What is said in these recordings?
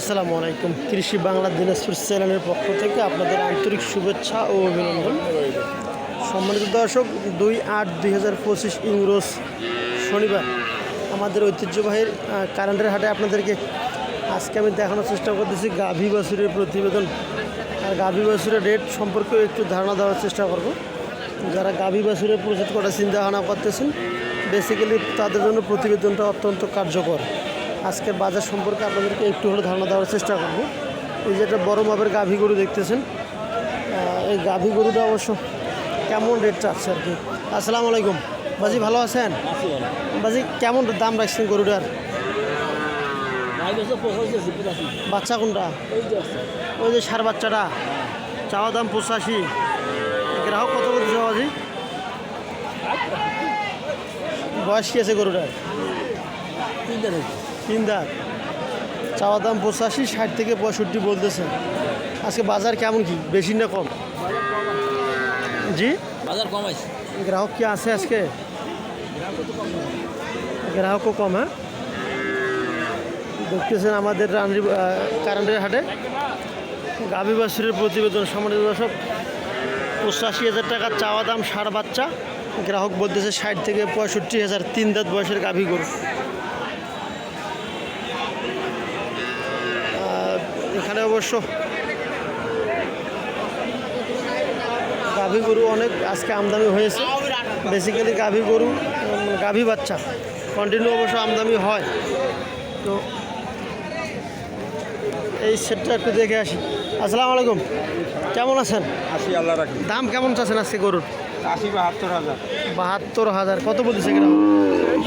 আসসালামু আলাইকুম। কৃষি বাংলা দিনাজপুর চ্যানেলের পক্ষ থেকে আপনাদের আন্তরিক শুভেচ্ছা ও অভিনন্দন। সম্মানিত দর্শক, দুই আট দুই হাজার পঁচিশ ইংরোজ শনিবার আমাদের ঐতিহ্যবাহীর কারেন্টের হাটে আপনাদেরকে আজকে আমি দেখানোর চেষ্টা করতেছি গাভী বাছুরের প্রতিবেদন। আর গাভী বাছুরের রেট সম্পর্কেও একটু ধারণা দেওয়ার চেষ্টা করব। যারা গাভী বাছুরের প্রস্তুত করার চিন্তা ভাবনা করতেছেন বেসিক্যালি তাদের জন্য প্রতিবেদনটা অত্যন্ত কার্যকর। আজকের বাজার সম্পর্কে আপনাদেরকে একটু হলে ধারণা দেওয়ার চেষ্টা করব। এই যে একটা বড় মাপের গাভী গরু দেখতেছেন এই গাভী গরুটা অবশ্য কেমন রেট চাচ্ছে আর কি? আসসালামু আলাইকুম। বাজি ভালো আছেন? বাজি কেমন দাম রাখছেন গরুটার? বাচ্চা কোনটা? ওই যে সার বাচ্চাটা। চাওয়া দাম পঁচাশি। গ্রাহক কত বলতেছে বাজি? বয়স কি আছে গরুটার? তিন দাঁত চাওয়া দাম পঁচাশি ষাট থেকে পঁয়ষট্টি বলতেছে। আজকে বাজার কেমন কি? বেশি না কম? জি? বাজার কম আছে। গ্রাহক কি আছে আজকে? গ্রাহকও কম হ্যাঁ? দেখতেছেন আমাদের রানরি কারেন্টের হাটে। গাভী প্রতিবেদন সম্মানিত দর্শক পঁচাশি হাজার টাকার চাওয়া দাম সার বাচ্চা। গ্রাহক বলতেছে ষাট থেকে পঁয়ষট্টি হাজার তিন দাঁত বয়সের গাভী গরু। এখানে অবশ্য গাভী গরু অনেক আজকে আমদানি হয়েছে। বেসিক্যালি গাভী গরু গাভী বাচ্চা। কন্টিনিউ অবশ্য আমদানি হয়। তো এই সেটটা একটু দেখে আসি। আসসালামু আলাইকুম। কেমন আছেন? আসি আল্লাহ রাখি। দাম কেমন চাচ্ছেন আজকে গরুর? আশি বাহাত্তর হাজার। বাহাত্তর হাজার। কত বলতেছে গ্রাম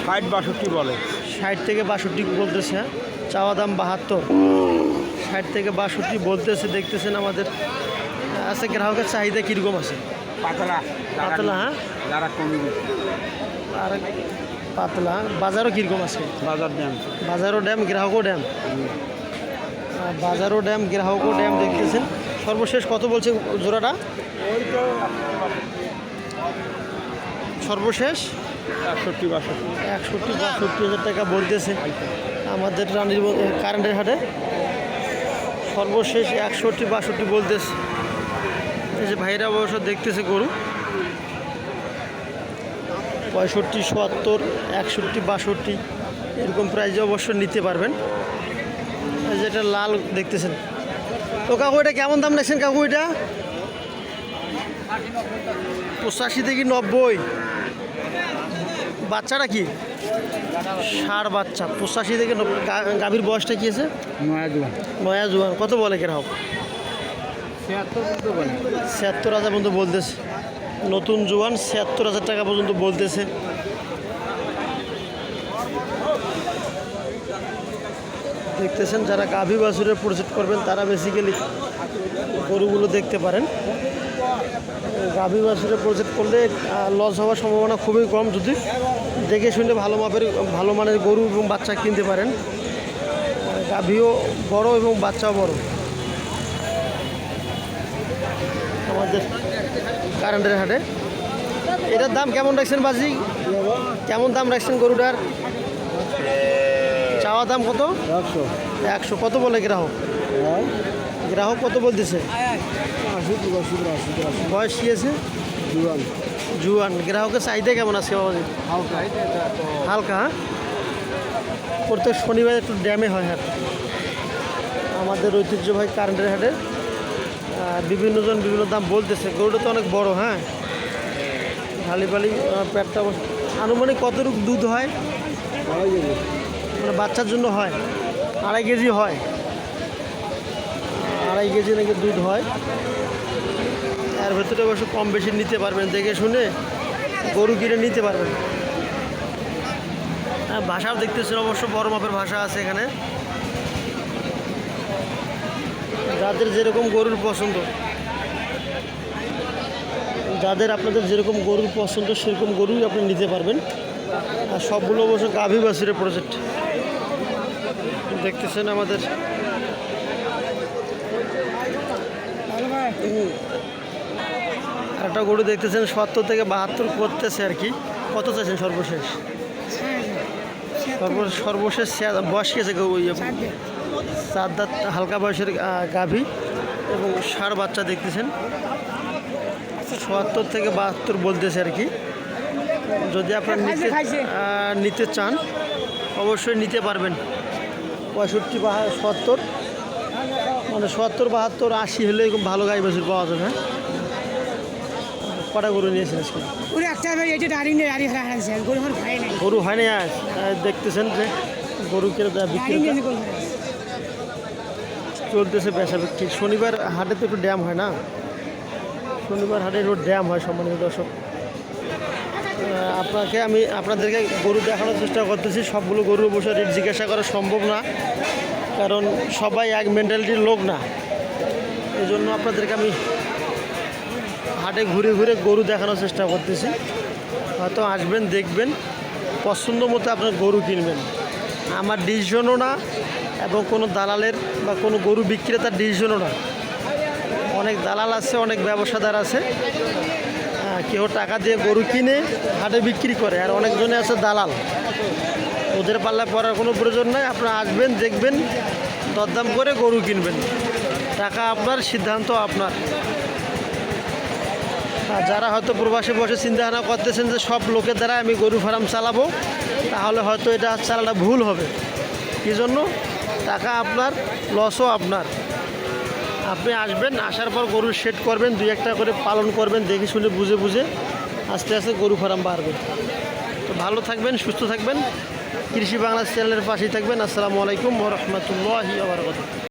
ষাট বাষট্টি বলে। ষাট থেকে বাষট্টি বলতেছে হ্যাঁ? চাওয়া দাম বাহাত্তর। ষাট থেকে বাষট্টি বলতেছে দেখতেছেন আমাদের আচ্ছা গ্রাহকের চাহিদা কীরকম আছে? পাতলা পাতলা, হ্যাঁ? যারা কমে আর পাতলা বাজারও কীরকম আছে? বাজার ড্যাম। বাজারও ড্যাম গ্রাহকও ড্যাম? বাজারও ড্যাম গ্রাহকও ড্যাম দেখতেছেন। সর্বশেষ কত বলছে জোড়াটা? সর্বশেষ? একষট্টি বাষট্টি। একষট্টি বাষট্টি হাজার টাকা বলতেছে আমাদের রানীর কারেন্টের হাটে। সর্বশেষ একষট্টি বাষট্টি বলতেছে। এই যে ভাইরা অবশ্য দেখতেছে গরু। পঁয়ষট্টি, সত্তর, একষট্টি, বাষট্টি, এরকম প্রাইজে অবশ্য নিতে পারবেন। এই যে এটা লাল দেখতেছেন। তো কাকু, এটা কেমন দাম রাখছেন কাকু এটা? পঁচাশি থেকে নব্বই। বাচ্চাটা কি? ষাড় বাচ্চা। পঁচাশি থেকে গাভীর বয়সটা কি আছে? নয়া জোয়ান নয়া জোয়ান কত বলে ছিয়াত্তর পর্যন্ত ছিয়াত্তর হাজার পর্যন্ত বলতেছে। নতুন জোয়ান ছিয়াত্তর হাজার টাকা পর্যন্ত বলতেছে। দেখতেছেন যারা গাভী বাছুরের প্রজেক্ট করবেন তারা বেসিক্যালি গরুগুলো দেখতে পারেন। গাভী বাছুরের প্রজেক্ট করলে লস হওয়ার সম্ভাবনা খুবই কম যদি দেখে শুনে ভালো মাপের ভালো মানের গরু এবং বাচ্চা কিনতে পারেন। গাভীও বড় এবং বাচ্চাও বড়। আমাদের কারেন্টের হাটে। এটার দাম কেমন রাখছেন বাজি? কেমন দাম রাখছেন গরুটার? চাওয়া দাম কত? একশো। একশো। কত বলে গ্রাহক? গ্রাহক কত বলতেছে? বয়স কি আছে? জোয়ান। জুয়ান গ্রাহকের চাহিদা কেমন আছে হালকা হালকা হ্যাঁ? প্রত্যেক শনিবার একটু ড্যামে হয় হাট। আমাদের ঐতিহ্যবাহী কারেন্টের হাটে বিভিন্নজন বিভিন্ন দাম বলতেছে। গরুটা তো অনেক বড় হ্যাঁ? পালি আহ, পেটটা আনুমানিক কতটুকু দুধ হয়? মানে বাচ্চার জন্য হয়। আড়াই কেজি হয়। আড়াই কেজি নাকি দুধ হয়। এর ভেতরে অবশ্য কম বেশি নিতে পারবেন দেখে শুনে গরু কিনে নিতে পারবেন। হ্যাঁ, ভাষাও দেখতেছেন অবশ্য বড় মাপের ভাষা আছে এখানে। যাদের যেরকম গরুর পছন্দ। যাদের আপনাদের যেরকম গরুর পছন্দ সেরকম গরুই আপনি নিতে পারবেন। আর সবগুলো অবশ্য গাভী বাছুরের প্রজেক্ট দেখতেছেন আমাদের হুম। আর একটা গরু দেখতেছেন সত্তর থেকে বাহাত্তর করতেছে আর কি। কত চাইছেন সর্বশেষ? সর্ব সর্বশেষ বয়স কি আছে গো- ওই চার দাঁত। হালকা বয়সের গাভী এবং ষাঁড় বাচ্চা দেখতেছেন। চুয়াত্তর থেকে বাহাত্তর বলতেছে আর কি। যদি আপনার নিতে নিতে চান অবশ্যই নিতে পারবেন। পঁয়ষট্টি বা সত্তর। মানে সত্তর বাহাত্তর আশি হলে এরকম ভালো গাই বাছুর পাওয়া যাবে হ্যাঁ? কটা গরু নিয়েছেন আজকে? ওরা একটা এটা ডারিং নেই ডারি হারা হারাইছে গরু আমার খাই নাই। গরু হয় না আজ? দেখতেছেন যে গরু কেন বিক্রি নেই গরু চলতেছে বেচা বিক্রি। শনিবার হাটে তো একটু ড্যাম হয় না? শনিবার হাটে একটু ড্যাম হয় সম্মানিত দর্শক। আপনাকে আমি আপনাদেরকে গরু দেখানোর চেষ্টা করতেছি। সবগুলো গরু বসে রেট জিজ্ঞাসা করা সম্ভব না। কারণ সবাই এক মেন্টালিটির লোক না। এই জন্য আপনাদেরকে আমি হাটে ঘুরে ঘুরে গরু দেখানোর চেষ্টা করতেছি। হয়তো আসবেন, দেখবেন, পছন্দ মতো আপনার গরু কিনবেন। আমার ডিসিশনও না এবং কোনো দালালের বা কোনো গরু বিক্রেতার ডিসিশনও না। অনেক দালাল আছে, অনেক ব্যবসাদার আছে। কেউ টাকা দিয়ে গরু কিনে হাটে বিক্রি করে, আর অনেকজনে আছে দালাল। ওদের পাল্লা পড়ার কোনো প্রয়োজন নাই। আপনারা আসবেন, দেখবেন, দরদাম করে গরু কিনবেন। টাকা আপনার, সিদ্ধান্ত আপনার। আর যারা হয়তো প্রবাসে বসে চিন্তাভাবনা করতেছেন যে সব লোকের দ্বারা আমি গরু ফার্ম চালাবো, তাহলে হয়তো এটা চালাটা ভুল হবে। কী জন্য? টাকা আপনার লসও আপনার। আপনি আসবেন, আসার পর গরু সেট করবেন, দুই একটা করে পালন করবেন, দেখে শুনে বুঝে বুঝে আস্তে আস্তে গরু ফার্ম বাড়বে। তো ভালো থাকবেন, সুস্থ থাকবেন। কৃষি বাংলা চ্যানেলের পাশেই থাকবেন। আসসালামু আলাইকুম রহমতুল্লাহ আবরকাত